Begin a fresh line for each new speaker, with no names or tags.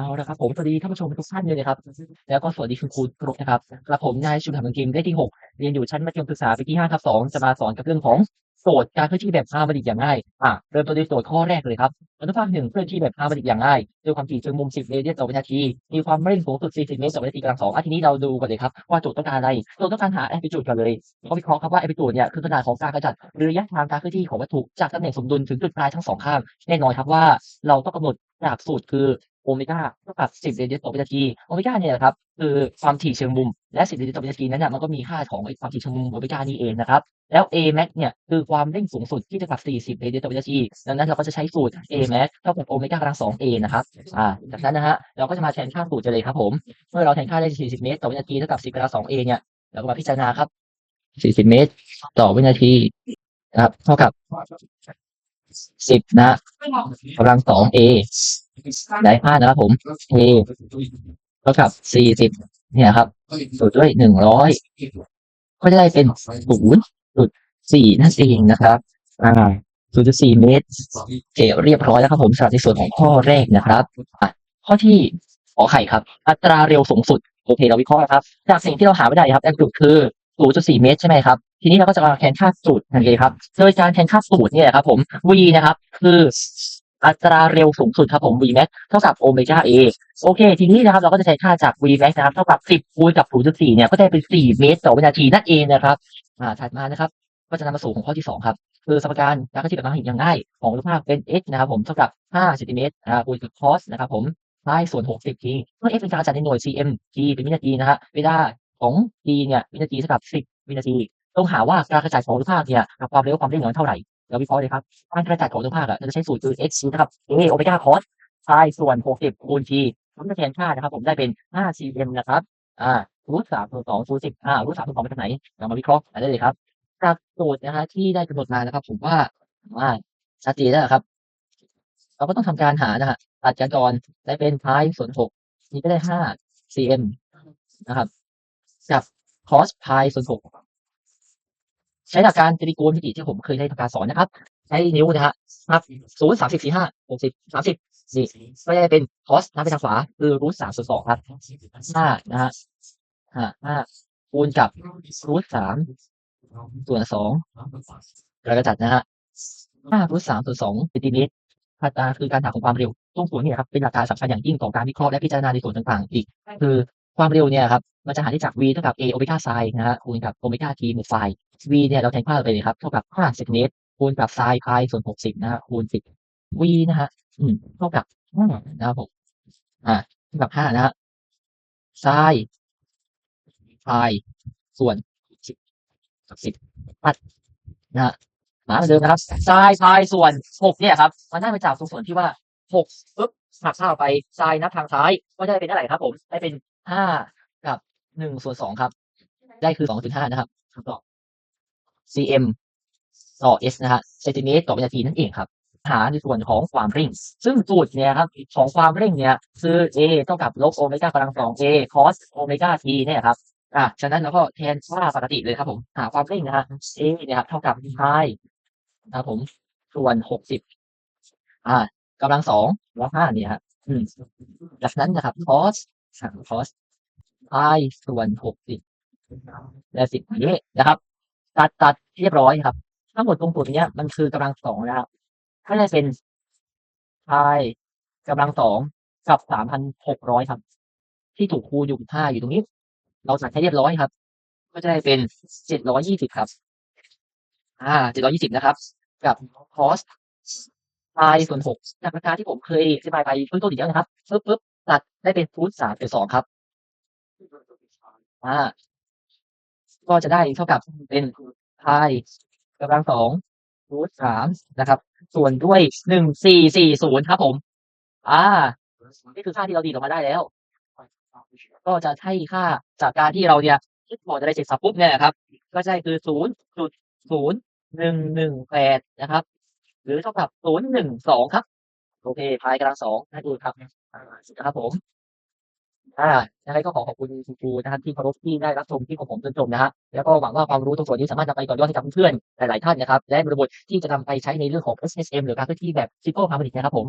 เอาละครับผมสวัสดีท่านผู้ชมทุกท่านเลยนะครับ แล้วก็สวัสดีคุณครูทุกคนะครับกระผมนายชุมหันกิมได้ที่6เรียนอยู่ชั้นมัธยมศึกษาปีที่5ทับ2จะมาสอนกับเรื่องของโจทย์การเคลื่อนที่แบบฮาบดิกอย่างง่ายอะเริ่มต้นด้วยโจทย์ข้อแรกเลยครับอนุภาคหนึ่งเคลื่อนที่แบบฮาบดิกอย่างง่ายด้วยความถี่เชิงมุม 10 เรเดียนต่อวินาที มีความเร่งสูงสุด 40 เมตรต่อวินาทีกำลังสองอะทีนี้เราดูกันเลยครับว่าโจทย์ต้องการอะไรโจทย์ต้องการหาแอมพลิจูดกันเลยเขาวิเคราะห์ครับว่าแอมพลิจูดเนี่ยคือขนาดของการกระจัดหรือระยะทางการเคลื่อนที่ของวัตถุจากตำแหน่งสมดุลถึงจุดปลายทั้งสองข้างแน่นอนครับว่าเราต้องกำหนดจากสูตรคือ โอเมก้าเท่ากับ10เรดียนต่อวินาทีโอเมก้าเนี่ยนะครับคือความถี่เชิงมุมและ10เรดียนต่อวินาทีนั้นน่ะมันก็มีค่าของไอ้ความถี่เชิงมุมโอเมก้านี่เองนะครับแล้ว a max เนี่ยคือความเร่งสูงสุดที่เท่ากับ40เรดียนต่อวินาทีดังนั้นเราก็จะใช้สูตร a max เท่ากับโอเมก้ากำลัง 2a นะครับอ่าจากนั้นนะฮะเราก็จะมาแทนค่าสูตรเลยครับผมเมื่อเราแทนค่าได้ 40 เมตรต่อวินาทีเท่ากับ10กำลัง 2a เนี่ยเราก็มาพิจารณาครับ40 เมตร ต่อวินาทีนะครับเท่ากับ 10นะกำลัง 2a ได้ค่านะครับผม a เท่ากับ40เนี่ยครับสูตรด้วย100ก็จะได้เป็น0.4นั่นเองนะครับ อ่า0.4เมตรเกเรียบร้อยแล้วครับผมสำหรับในส่วนของข้อแรกนะครับอะข้อที่ขอไข่ครับ อัตราเร็วสูงสุดโอเคเราวิเคราะห์นะครับ จากสิ่งที่เราหาไม่ได้ครับแอมพลิจูดคือ 0.4 เมตรใช่ไหมครับ ทีนี้เราก็จะมาแทนค่าสูตรทันทีครับ โดยการแทนค่าสูตรเนี่ยครับผม v นะครับ คืออัตราเร็วสูงสุดครับผม v max เท่ากับโอเมก้า a โอเค ทีนี้นะครับเราก็จะใช้ค่าจาก v max นะครับ เท่ากับ 10คูณกับ 0.4 เนี่ย ก็ได้เป็น 4 เมตรต่อวินาทีนั่นเองนะครับ อ่า ถัดมานะครับ ก็จะนำมาสู่ของข้อที่ 2 ครับ คือสมการการเคลื่อนที่แบบมหาหินอย่างง่ายของรูปภาพเป็น x นะครับผม เท่ากับ5เซนติเมตรอ่าคูณกับ cos นะครับผมได้ส่วน 60 ทีเมื่อ x เป็นการจัดในหน่วย cm t เป็นวินาทีนะฮะเวลา ของ t เนี่ยวินาทีเท่ากับ 10 วินาที ต้องหาว่าการกระจายของรูปภาพเนี่ยกับความเร็วความเร่งมันเท่าไหร่เราวิเคราะห์เลยครับการกระจายของรูปภาพอะเราจะใช้สูตรคือ x เท่ากับ a โอเมก้า cos ไซส่วน 60คูณ t ผมจะแทนค่านะครับ ผมได้เป็น 5 cm นะครับอ่ารูทสามส่วนสองคูณสิบอ่ารูทสามส่วนสองมาจากไหนเรามาวิเคราะห์กันได้เลยครับจากโจทย์นะฮะที่ได้กำหนดมานะครับ ผมว่าว่าชัดเจนแล้วครับ เราก็ต้องทำการหานะฮะตัดกันก่อนได้เป็นพายส่วนหกนี่ก็ได้ห้า cm นะครับ กับ cos พายส่วนหกใช้หลักการตรีโกณมิติที่ผมเคยได้ทำการสอนนะครับ ใช้นิ้วนะฮะครับศูนย์สามสิบสี่ห้าหกสิบสามสิบนี่ก็จะได้เป็น cos นับไปทางขวาคือรูทสามส่วนสองครับห้านะฮะห้าห้าคูณกับรูทสามส่วนสองเราก็จัดนะฮะห้ารูทสามส่วนสองเซนติเมตรอัตราคือการหาของความเร็วตรงส่วนเนี่ยครับเป็นหลักการสำคัญอย่างยิ่งต่อการวิเคราะห์และพิจารณาในส่วนต่างๆ อีก คือความเร็วเนี่ยครับ มันจะหาได้จาก v เท่ากับ a โอเมก้าไซน์นะฮะคูณกับโอเมก้า t หมวกไฟ v เนี่ยเราแทนค่าไปเลยครับเท่ากับห้าเซนติเมตรคูณกับไซน์พายส่วนหกสิบนะฮะคูณสิบ v นะฮะอืมเท่ากับห้านะครับผมอ่าเท่ากับห้านะฮะไซน์พายส่วนสิบกับสิบนะฮะหาเหมือนเดิมนะครับทรายทรายส่วนหกเนี่ยครับมันได้มาจากตรงส่วนที่ว่าหกปุ๊บหักค่าออกไปทรายนับทางซ้ายก็ได้เป็นเท่าไหร่ครับผมได้เป็นห้ากับ หนึ่งส่วนสองครับ ได้คือสองจุดห้านะครับคำตอบ cm ต่อ s นะฮะเซนติเมตรต่อวินาทีนั่นเองครับ หาในส่วนของความเร่ง ซึ่งสูตรเนี่ยครับของความเร่งเนี่ยคือ a เท่ากับลบโอเมก้ากำลังสอง a cos โอเมก้า t เนี่ยครับอะฉะนั้นเราก็แทนค่าปกติเลยครับผม หาความเร่งนะฮะ a เนี่ยครับเท่ากับ pi นะครับผมส่วนหกสิบอ่ากำลังสองลบห้าเนี่ยครับอืมจากนั้นนะครับ cos สาม cos pi ส่วนหกสิบและสิบนี้นะครับ ตัดตัดเรียบร้อยครับ ทั้งหมดตรงส่วนเนี้ยมันคือกำลังสองนะครับก็ได้เป็น pi กำลังสองกับสามพันหกร้อยครับ ที่ถูกคูณอยู่ห้าอยู่ตรงนี้ เราจัดให้เรียบร้อยครับ ก็จะได้เป็นเจ็ดร้อยยี่สิบครับ อ่าเจ็ดร้อยี่สิบนะครับ กับ cos pi ส่วนหกจากราคาที่ผมเคยอธิบายไปเบื้องต้นอีกแล้วนะครับปึ๊บปึ๊บตัดได้เป็นรูทสามเป็นสองครับ อ่า ก็จะได้เท่ากับเป็น pi กำลังสองรูทสามนะครับ ส่วนด้วยหนึ่งสี่สี่ศูนย์ครับผม อ่า นี่คือค่าที่เราดีดออกมาได้แล้ว ก็จะให้ค่าจากการที่เราเนี่ยคิดบอร์ดอะไรเสร็จสับปุ๊บเนี่ยนะครับ ก็จะได้คือศูนย์จุดศูนย์หนึ่งหนึ่งแปดนะครับ หรือเท่ากับศูนย์หนึ่งสองครับ โอเคพายกำลังสองนั่นเองครับอ่านะครับผม อ่ายังไงก็ขอขอบคุณคุณครูนะครับที่เคารพที่ได้รับชมที่ของผมจนจบนะฮะแล้วก็หวังว่าความรู้ตรงส่วนนี้สามารถนำไปต่อยอดให้กับเพื่อนๆหลายๆท่านนะครับและบริบทที่จะนำไปใช้ในเรื่องของ SSM หรือการเคลื่อนที่แบบ Simple Harmonic นะครับผม